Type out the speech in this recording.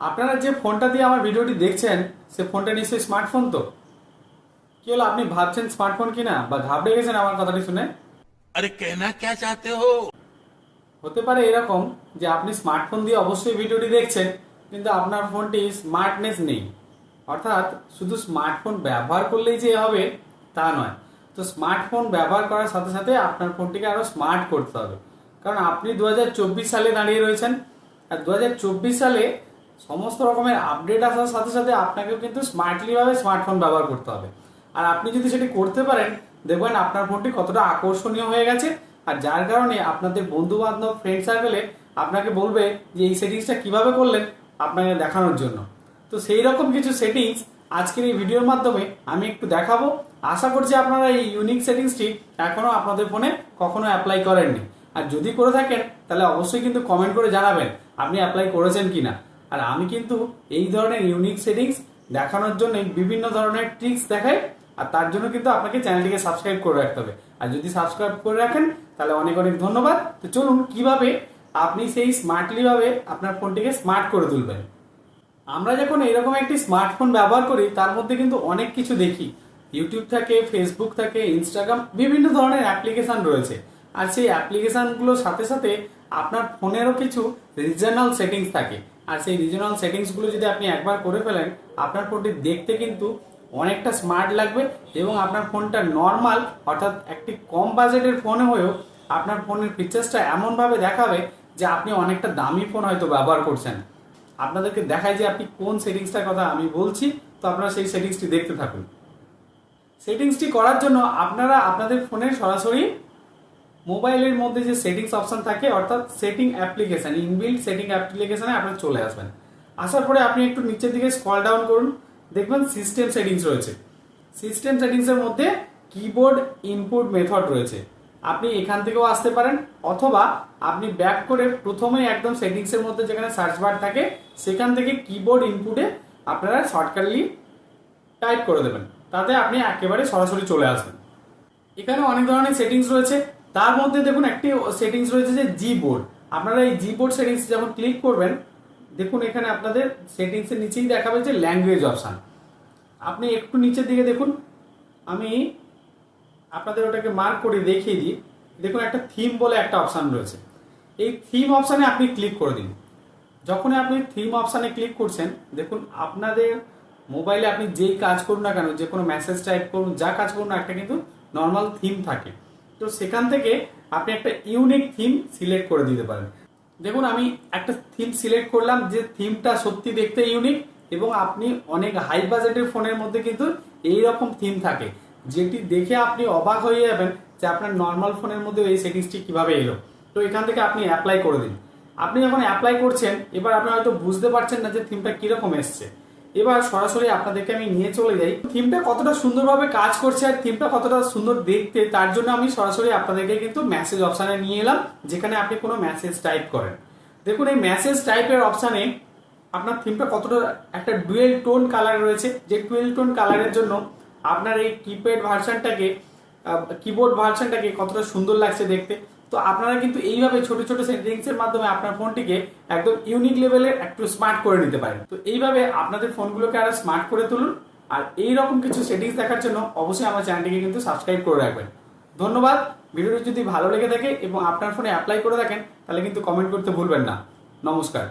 আপনারা যে ফোনটা দিয়ে আমার ভিডিওটি দেখছেন সে ফোনটা নিশ্চয়ই স্মার্টফোন তো? কি হলো আপনি ভাবছেন স্মার্টফোন কিনা বা ঘাবড়ে গেছেন আমার কথাটি শুনে? আরে কেনা কে চাতে হো? হতে পারে এরকম যে আপনি স্মার্টফোন দিয়ে অবশ্যই ভিডিওটি দেখছেন কিন্তু আপনার ফোনটি স্মার্টনেস নেই। অর্থাৎ শুধু স্মার্টফোন ব্যবহার করলেই যে হবে তা নয়। তো স্মার্টফোন ব্যবহার করার সাথে সাথে আপনার ফোনটিকে আরও স্মার্ট করতে হবে। কারণ আপনি দু হাজার চব্বিশ সালে দাঁড়িয়ে রয়েছেন আর দু হাজার চব্বিশ সালে সমস্ত রকমের আপডেট আসার সাথে সাথে আপনাকেও কিন্তু স্মার্টলিভাবে স্মার্টফোন ব্যবহার করতে হবে। আর আপনি যদি সেটি করতে পারেন, দেখবেন আপনার ফোনটি কতটা আকর্ষণীয় হয়ে গেছে। আর যার কারণে আপনাদের বন্ধু বান্ধব ফ্রেন্ড সার্কেলে আপনাকে বলবে যে, এই সেটিংসটা কীভাবে করলেন আপনাকে দেখানোর জন্য? তো সেই রকম কিছু সেটিংস আজকের এই ভিডিওর মাধ্যমে আমি একটু দেখাবো। আশা করছি আপনারা এই ইউনিক সেটিংসটি এখনও আপনাদের ফোনে কখনো অ্যাপ্লাই করেননি। আর যদি করে থাকেন, তাহলে অবশ্যই কিন্তু কমেন্ট করে জানাবেন, আপনি অ্যাপ্লাই করেছেন কিনা? আর আমি কিন্তু এই ধরনের ইউনিক সেটিংস দেখানোর জন্য বিভিন্ন ধরনের ট্রিক্স দেখাই, আর তার জন্য কিন্তু আপনাকে চ্যানেলটিকে সাবস্ক্রাইব করে রাখতে হবে। আর যদি সাবস্ক্রাইব করে রাখেন, তাহলে অনেক অনেক ধন্যবাদ। তো চলুন, কীভাবে আপনি সেই স্মার্টলি ভাবে আপনার ফোনটিকে স্মার্ট করে তুলবেন? আমরা যখন এরকম একটি স্মার্টফোন ব্যবহার করি, তার মধ্যে কিন্তু অনেক কিছু দেখি। ইউটিউব থাকে ফেসবুক থাকে ইনস্টাগ্রাম বিভিন্ন ধরনের অ্যাপ্লিকেশন রয়েছে। আর সেই অ্যাপ্লিকেশনগুলোর সাথে সাথে আপনার ফোনেরও কিছু রিজনাল সেটিংস থাকে। আর সেই রিজনাল সেটিংসগুলো যদি আপনি একবার করে ফেলেন, আপনার ফোনটি দেখতে কিন্তু অনেকটা স্মার্ট লাগবে এবং আপনার ফোনটা নর্মাল অর্থাৎ একটি কম বাজেটের ফোন হয়েও আপনার ফোনের ফিচার্সটা এমনভাবে দেখাবে যে আপনি অনেকটা দামি ফোন হয়তো ব্যবহার করছেন। আপনাদেরকে দেখায় যে আপনি কোন সেটিংসটার কথা আমি বলছি, তো আপনারা সেই সেটিংসটি দেখতে থাকুন। সেটিংসটি করার জন্য আপনারা আপনাদের ফোনের সরাসরি মোবাইলের মধ্যে যে সেটিংস অপশন থাকে, অর্থাৎ সেটিং অ্যাপ্লিকেশন ইনবিল্ড সেটিং অ্যাপ্লিকেশনে আপনারা চলে আসবেন। আসার পরে আপনি একটু নিচের দিকে স্ক্রল ডাউন করুন, দেখবেন সিস্টেম সেটিংস রয়েছে। সিস্টেম সেটিংসের মধ্যে কিবোর্ড ইনপুট মেথড রয়েছে। আপনি এখান থেকেও আসতে পারেন, অথবা আপনি ব্যাক করে প্রথমেই একদম সেটিংসের মধ্যে যেখানে সার্চ বার থাকে, সেখান থেকে কিবোর্ড ইনপুটে আপনারা শর্টকাটলি টাইপ করে দেবেন। তাতে আপনি একেবারে সরাসরি চলে আসবেন। এখানে অনেক ধরনের সেটিংস রয়েছে। তার মধ্যে দেখুন একটি সেটিংস রয়েছে যে জি বোর্ড আপনারা এই জি বোর্ড সেটিংস যখন ক্লিক করবেন, দেখুন এখানে আপনাদের সেটিংসের নিচেই দেখাবে যে ল্যাঙ্গুয়েজ অপশান আপনি একটু নিচের দিকে দেখুন, আমি আপনাদের ওটাকে মার্ক করে দেখিয়ে দিই। দেখুন একটা থিম বলে একটা অপশান রয়েছে। এই থিম অপশানে আপনি ক্লিক করে দিন। যখনই আপনি থিম অপশানে ক্লিক করছেন, দেখুন আপনাদের মোবাইলে আপনি যেই কাজ করুন না কেন, যে কোনো মেসেজ টাইপ করুন, যা কাজ করুন না, একটা কিন্তু নর্মাল থিম থাকে। তো সেখান থেকে আপনি একটা ইউনিক থিম সিলেক্ট করে দিতে পারেন। দেখুন, আমি একটা থিম সিলেক্ট করলাম যে থিমটা সত্যি দেখতে ইউনিক এবং আপনি অনেক হাই বাজেটের ফোনের মধ্যে কিন্তু এই রকম থিম থাকে, যেটি দেখে আপনি অবাক হয়ে যাবেন যে আপনার নর্মাল ফোনের মধ্যে এই সেটিংসটি কীভাবে এলো। তো এখান থেকে আপনি অ্যাপ্লাই করে দিন। আপনি যখন অ্যাপ্লাই করছেন, এবার আপনি হয়তো বুঝতে পারছেন না যে থিমটা কীরকম এসছে। এবার সরাসরি আপনাদেরকে আমি নিয়ে চলে যাই। থিমটা কতটা সুন্দরভাবে কাজ করছে আর থিমটা কতটা সুন্দর দেখতে, তার জন্য আমি সরাসরি আপনাদেরকে কিন্তু মেসেজ অপশানে নিয়ে এলাম, যেখানে আপনি কোনো মেসেজ টাইপ করেন। দেখুন, এই মেসেজ টাইপের অপশানে আপনার থিমটা কতটা, একটা ডুয়েল টোন কালার রয়েছে। যে টুয়েল টোন কালারের জন্য আপনার এই কিপ্যাড ভার্সানটাকে কিবোর্ড ভার্সানটাকে কতটা সুন্দর লাগছে দেখতে। তো আপনারা কিন্তু এইভাবে ছোট ছোট সেটিংসের মাধ্যমে আপনার ফোনটিকে একদম ইউনিক লেভেলে একটু স্মার্ট করে নিতে পারেন। তো এইভাবে আপনাদের ফোনগুলোকে আরও স্মার্ট করে তুলুন। আর এই রকম কিছু সেটিংস দেখার জন্য অবশ্যই আমার চ্যানেলটিকে কিন্তু সাবস্ক্রাইব করে রাখবেন। ধন্যবাদ। ভিডিওটি যদি ভালো লেগে থাকে এবং আপনার ফোনে অ্যাপ্লাই করে থাকেন, তাহলে কিন্তু কমেন্ট করতে ভুলবেন না। নমস্কার।